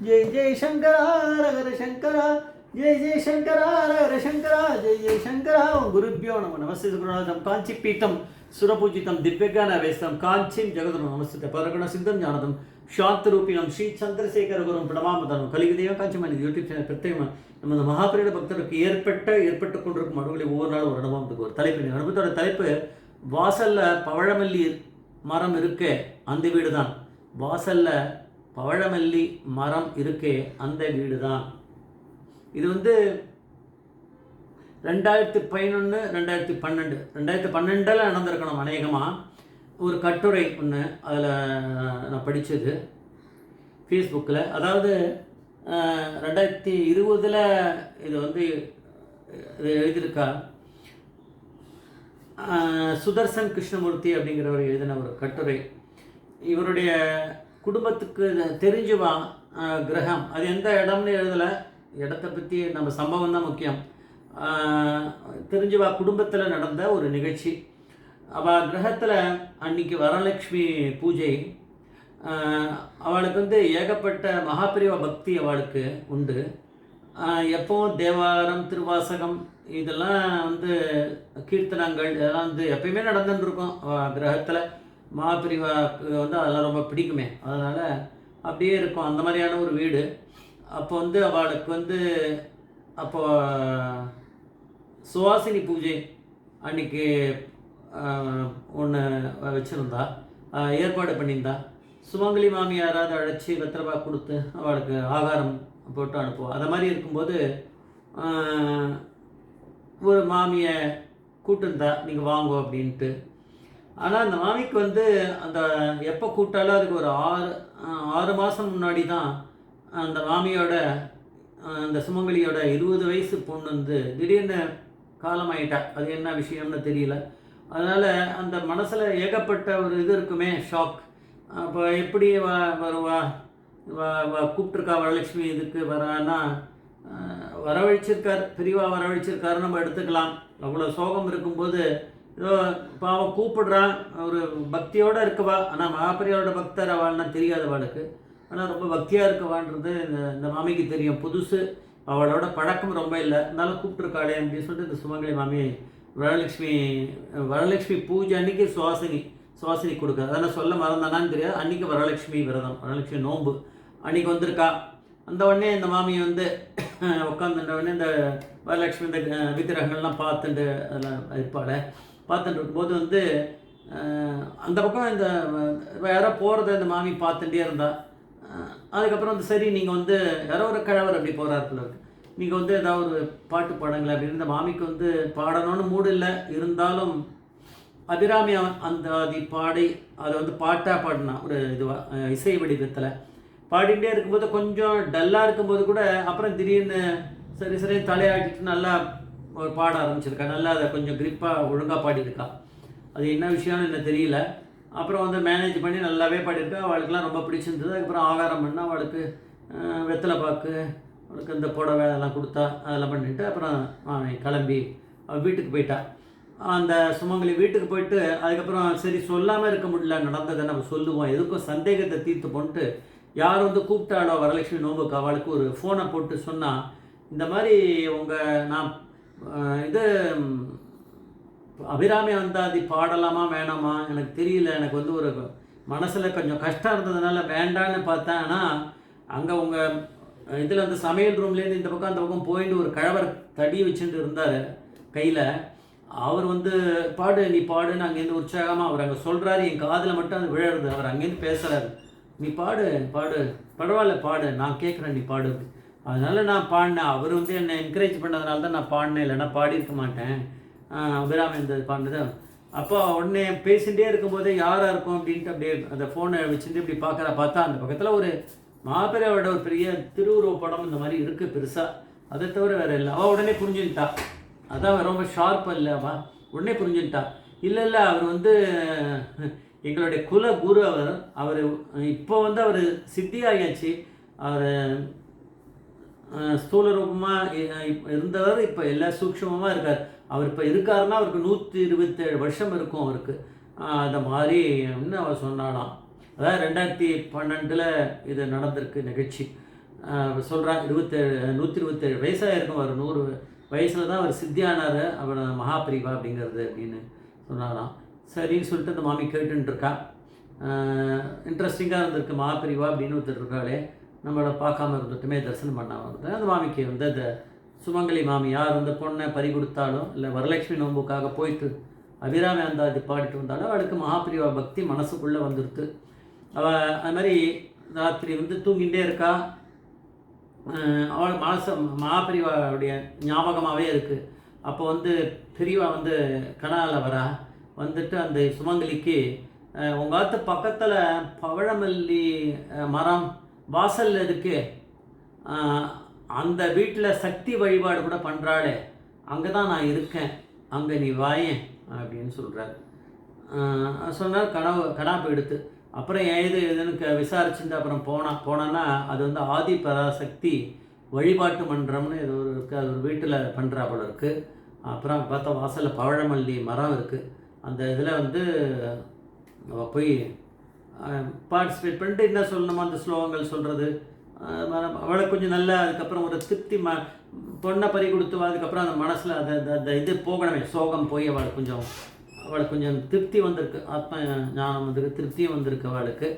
ஜெய் ஜெய் சங்கரா ஹர சங்கரா ஜெய் ஜெய் சங்கரா ஹர சங்கரா ஜெய் ஜெய் சங்கரா. குருபியோ நம்ம நமஸ்தே குருநாதம் காஞ்சி பீத்தம் சுரபூஜிதம் திவ்யகான வேஸ்தம் காஞ்சிம் ஜெகதம் நமஸ்தே பரகுண சித்தம் ஞானதம். ಶಾಂತರೂಪಿಣಂ ஸ்ரீ ಚಂದ್ರಶೇಖರ ಗುರು ಪ್ರಣಾಮದನು ಕಲಿಗೆ தேவகாஞ்சிமான் இது யூடியூப் சேனல் பிரத்யேகமாக நம்ம மகாபரிட பக்தருக்கு ஏற்பட்ட ஏற்பட்டு கொண்டிருக்கும் அணுகுகளை ஒவ்வொரு நாளும் ஒரு அனுபவம் ஒரு தலைப்பு அனுபவத்தோட தலைப்பு வாசலில் பவழமல்லி மரம் இருக்க அந்த வீடு தான் வாசலில் பவழமல்லி மரம் இருக்கே அந்த வீடு தான் இது வந்து ரெண்டாயிரத்தி பதினொன்று ரெண்டாயிரத்தி பன்னெண்டு. ரெண்டாயிரத்தி பன்னெண்டில் நடந்திருக்கணும் அநேகமாக ஒரு கட்டுரை ஒன்று அதில் நான் படித்தது ஃபேஸ்புக்கில் அதாவது ரெண்டாயிரத்தி இருபதில் இது வந்து இது எழுதியிருக்கா? சுதர்சன் கிருஷ்ணமூர்த்தி அப்படிங்கிறவர் எழுதின ஒரு கட்டுரை. இவருடைய குடும்பத்துக்கு தெரிஞ்சுவா கிரகம். அது எந்த இடம்னு எழுதலை. இடத்த பற்றி நம்ம சம்பவம் தான் முக்கியம். தெரிஞ்சுவா குடும்பத்தில் நடந்த ஒரு நிகழ்ச்சி. அவள் கிரகத்தில் அன்னைக்கு வரலட்சுமி பூஜை. அவளுக்கு வந்து ஏகப்பட்ட மகாபிரிவ பக்தி அவளுக்கு உண்டு. எப்போவும் எப்பவும் தேவாரம் திருவாசகம் இதெல்லாம் வந்து கீர்த்தனங்கள் இதெல்லாம் வந்து எப்பயுமே நடந்துட்டு கிரகத்தில். மகாபிரிவாக்கு வந்து அதெல்லாம் ரொம்ப பிடிக்குமே. அதனால் அப்படியே இருக்கும். அந்த மாதிரியான ஒரு வீடு. அப்போ வந்து அவளுக்கு வந்து அப்போ சுவாசினி பூஜை அன்னைக்கு ஒன்று வச்சுருந்தா ஏற்பாடு பண்ணியிருந்தா. சுமங்கலி மாமியாராவது அழைச்சி வெத்தலைபா கொடுத்து அவளுக்கு ஆகாரம் போட்டு அனுப்புவோம் அதை மாதிரி இருக்கும்போது ஒரு மாமியை கூட்டிருந்தா நீங்கள் வாங்கோ அப்படின்ட்டு ஆனால் அந்த மாமிக்கு வந்து அந்த எப்போ கூப்பிட்டாலும் அதுக்கு ஒரு ஆறு ஆறு மாதம் முன்னாடி தான் அந்த மாமியோட அந்த சுமங்கலியோட இருபது வயசு பொண்ணு வந்து திடீர்னு காலமாயிட்டா. அது என்ன விஷயம்னு தெரியல. அதனால் அந்த மனசில் ஏகப்பட்ட ஒரு இது இருக்குமே ஷாக் அப்போ எப்படி வ வருவா? கூப்பிட்டுருக்கா கூப்பிட்ருக்கா வரலட்சுமி இதுக்கு வரானா ஆஹ், வரவழைச்சிருக்கார் பெரியவா வரவழைச்சிருக்காரு நம்ம எடுத்துக்கலாம். அவ்வளோ சோகம் இருக்கும்போது இப்போ பாவம் கூப்பிடுறான். ஒரு பக்தியோடு இருக்கவா? ஆனால் மகாபெரியோட பக்தர் அவள்னா தெரியாது அவளுக்கு. ஆனால் ரொம்ப பக்தியாக இருக்கவான்றது இந்த இந்த மாமிக்கு தெரியும். புதுசு. அவளோட பழக்கம் ரொம்ப இல்லை. இருந்தாலும் கூப்பிட்ருக்காளே அப்படின்னு சொல்லிட்டு இந்த சுமங்கலி மாமி வரலட்சுமி வரலட்சுமி பூஜை அன்னைக்கு சுவாசினி சுவாசினி கொடுக்க அதெல்லாம் சொல்ல மறந்தானான்னு தெரியாது. அன்றைக்கி வரலட்சுமி விரதம். வரலட்சுமி நோம்பு அன்னைக்கு வந்திருக்கா. அந்த உடனே இந்த மாமி வந்து உட்காந்துட்ட உடனே இந்த வரலட்சுமி இந்த விக்கிரகங்கள்லாம் பார்த்துட்டு அதெல்லாம் இருப்பாள். பார்த்துட்டு இருக்கும்போது வந்து அந்த பக்கம் இந்த யாரோ போகிறத இந்த மாமி பார்த்துட்டே இருந்தா. அதுக்கப்புறம் வந்து சரி நீங்கள் வந்து யாரோ ஒரு கிழவர் அப்படி போகிறாருக்குள்ள இருக்கு. நீங்கள் வந்து ஏதாவது ஒரு பாட்டு பாடுங்களேன் அப்படின்னு இந்த மாமிக்கு வந்து பாடணும்னு மூடு இல்லை. இருந்தாலும் அபிராமி அவன் அந்த அதி பாடி அதை வந்து பாட்டாக பாடினா ஒரு இதுவாக இசை வடிவத்தில் பாடிட்டே இருக்கும்போது கொஞ்சம் டல்லாக இருக்கும்போது கூட அப்புறம் திடீர்னு சரி சரி தலையாட்டிட்டு நல்லா பாட ஆரம்பிச்சிருக்கா நல்லா அதை கொஞ்சம் கிரிப்பாக ஒழுங்காக பாடியிருக்கா. அது என்ன விஷயம்னு எனக்கு தெரியல. அப்புறம் வந்து மேனேஜ் பண்ணி நல்லாவே பாடியிருக்கா. அவளுக்குலாம் ரொம்ப பிடிச்சிருந்தது. அதுக்கப்புறம் ஆகாரம் பண்ணால் அவளுக்கு வெத்தலை பாக்கு அவளுக்கு இந்த புடவை அதெல்லாம் கொடுத்தா அதெல்லாம் பண்ணிட்டு அப்புறம் அவன் கிளம்பி அவள் வீட்டுக்கு போயிட்டா. அந்த சுமங்கலி வீட்டுக்கு போயிட்டு அதுக்கப்புறம் சரி சொல்லாமல் இருக்க முடியல நடந்ததை நம்ம சொல்லுவோம். எதுக்கும் சந்தேகத்தை தீர்த்து போட்டு யார் வந்து கூப்பிட்டாளோ வரலட்சுமி நோம்புக்கு அவளுக்கு ஒரு ஃபோனை போட்டு சொன்னால் இந்த மாதிரி உங்கள் நான் இது அபிராமி அந்தாதி பாடலாமா வேணாமா? எனக்கு தெரியல. எனக்கு வந்து ஒரு மனசில் கொஞ்சம் கஷ்டம் இருந்ததுனால வேண்டான்னு பார்த்தேன். ஆனால் அங்கே உங்கள் இதில் வந்து சமையல் ரூம்லேருந்து இந்த பக்கம் அந்த பக்கம் போயிட்டு ஒரு கழவர் தடி வச்சுட்டு இருந்தார் கையில். அவர் வந்து பாடு நீ பாடுன்னு அங்கேருந்து உற்சாகமாக அவர் அங்கே சொல்கிறாரு என் காதில் மட்டும் அது விழருது. அவர் அங்கேருந்து பேசுகிறாரு நீ பாடு பாடு. பரவாயில்ல பாடு. நான் கேட்குறேன் நீ பாடு. அதனால் நான் பாடினேன். அவர் வந்து என்னை என்கரேஜ் பண்ணதுனால தான் நான் பாடினேன். இல்லைன்னா பாடியிருக்க மாட்டேன். அபிராமி இந்த பாடினது. அப்போ உடனே பேசிகிட்டே இருக்கும்போதே யாராக இருக்கும் அப்படின்ட்டு அப்படியே அந்த ஃபோனை வச்சுட்டு இப்படி பார்க்குற. பார்த்தா அந்த பக்கத்தில் ஒரு மகாபெரியாவோட ஒரு பெரிய திருவுருவ படம் இந்த மாதிரி இருக்குது பெருசாக அதை தவிர வேறு இல்லை. அவள் உடனே புரிஞ்சுக்கிட்டா. அதான் ரொம்ப ஷார்ப் இல்லை. அவள் உடனே புரிஞ்சுக்கிட்டா. இல்லை இல்லை அவர் வந்து எங்களுடைய குல குரு அவர். அவர் இப்போ வந்து அவர் சித்தியாகியாச்சு அவர் ஸ்தூல ரூபமாக இருந்தவர் இப்போ எல்லா சூக்ஷ்மமாக இருக்கார். அவர் இப்போ இருக்காருன்னா அவருக்கு நூற்றி இருபத்தேழு வருஷம் இருக்கும் அவருக்கு. அந்த மாதிரி அவர் சொன்னாலாம் அதாவது ரெண்டாயிரத்தி பன்னெண்டில் இது நடந்திருக்கு நிகழ்ச்சி. சொல்கிறாங்க இருபத்தேழு நூற்றி இருபத்தேழு வயசாக இருக்கும் அவர் நூறு வயசில் தான் அவர் சித்தியானார் அவர் மகாபிரிவா அப்படிங்கிறது அப்படின்னு சொன்னாராம். சரின்னு சொல்லிட்டு அந்த மாமி கேட்டுருக்கா இன்ட்ரெஸ்டிங்காக இருந்திருக்கு மகாபிரிவா அப்படின்னு ஒருத்தர் இருக்காளே. நம்மளை பார்க்காம இருந்துட்டுமே தரிசனம் பண்ணாமல் இருந்தேன் அந்த மாமிக்கு வந்து அந்த சுமங்கலி மாமி யார் அந்த பொண்ணை பறி கொடுத்தாலும் இல்லை வரலட்சுமி நோம்புக்காக போயிட்டு அபிராமி இது பாடிட்டு வந்தாலும் அவளுக்கு மகாபிரிவா பக்தி மனசுக்குள்ளே வந்துடுது. அவள் அது மாதிரி ராத்திரி வந்து தூங்கிட்டே இருக்கா. அவள் மனசு மகாபிரிவாவுடைய ஞாபகமாகவே இருக்குது அப்போ வந்து பெரியவா வந்து கனால வரா. வந்துட்டு அந்த சுமங்கலிக்கு உங்கள் ஆத்து பக்கத்தில் பவழமல்லி மரம் வாசலில் இருக்கு அந்த வீட்டில் சக்தி வழிபாடு கூட பண்ணுறாளே அங்கே தான் நான் இருக்கேன். அங்கே நீ வாயேன் அப்படின்னு சொல்கிறார் சொன்னார் கனவு கடாப்பு எடுத்து. அப்புறம் ஏது எதுன்னு க விசாரிச்சுட்டு அப்புறம் போனால் போனேன்னா அது வந்து ஆதி பராசக்தி வழிபாட்டு மன்றம்னு ஏதோ ஒரு இருக்குது அது ஒரு வீட்டில் பண்ணுறா போல இருக்குது அப்புறம் பார்த்தா வாசலில் பவழமல்லி மரம் இருக்குது அந்த இதில் வந்து போய் பார்ட்டிசிபேட் பண்ணிட்டு என்ன சொல்லணுமோ அந்த ஸ்லோகங்கள் சொல்கிறது அவளை கொஞ்சம் நல்ல அதுக்கப்புறம் ஒரு திருப்தி ம பொண்ணை பறி கொடுத்து அதுக்கப்புறம் அந்த மனசில் அதை அந்த- இது போகணுமே சோகம் போய் அவளுக்கு கொஞ்சம் அவளுக்கு கொஞ்சம் திருப்தி வந்திருக்கு. ஆத்ம ஞானம் வந்திருக்கு திருப்தியும் வந்திருக்கு அவளுக்கு.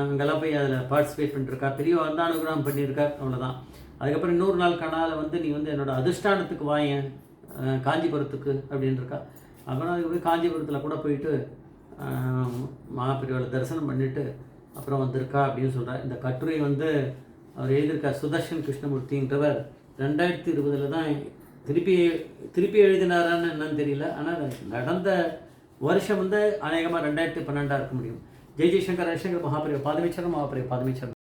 அங்கெல்லாம் போய் அதில் பார்ட்டிசிபேட் பண்ணிருக்கா. பெரிய வந்து அனுகிரகம் பண்ணியிருக்கா அவ்வளோதான் அதுக்கப்புறம் இன்னொரு நாள் கணால் வந்து நீ வந்து என்னோடய அதிர்ஷ்டானத்துக்கு வாயேன் காஞ்சிபுரத்துக்கு அப்படின்னு இருக்கா அப்புறம் அதுக்கு போய் காஞ்சிபுரத்தில் கூட போயிட்டு மகாபிரியோட தரிசனம் பண்ணிட்டு அப்புறம் வந்திருக்கா அப்படின்னு சொல்கிறார் இந்த கட்டுரை வந்து அவர் எழுதியிருக்கார் சுதர்ஷன் கிருஷ்ணமூர்த்தின்றவர். ரெண்டாயிரத்தி இருபதில் தான் திருப்பி திருப்பி எழுதினாரான்னு என்னன்னு தெரியல. ஆனால் நடந்த வருஷம் வந்து அநேகமாக ரெண்டாயிரத்தி பன்னெண்டாக இருக்க முடியும். ஜெய் ஜெய்சங்கர் ரவிசங்கர் மகாபிரிவ பாதமீச்சரம் மகாபிரிவ பாதமீச்சரம்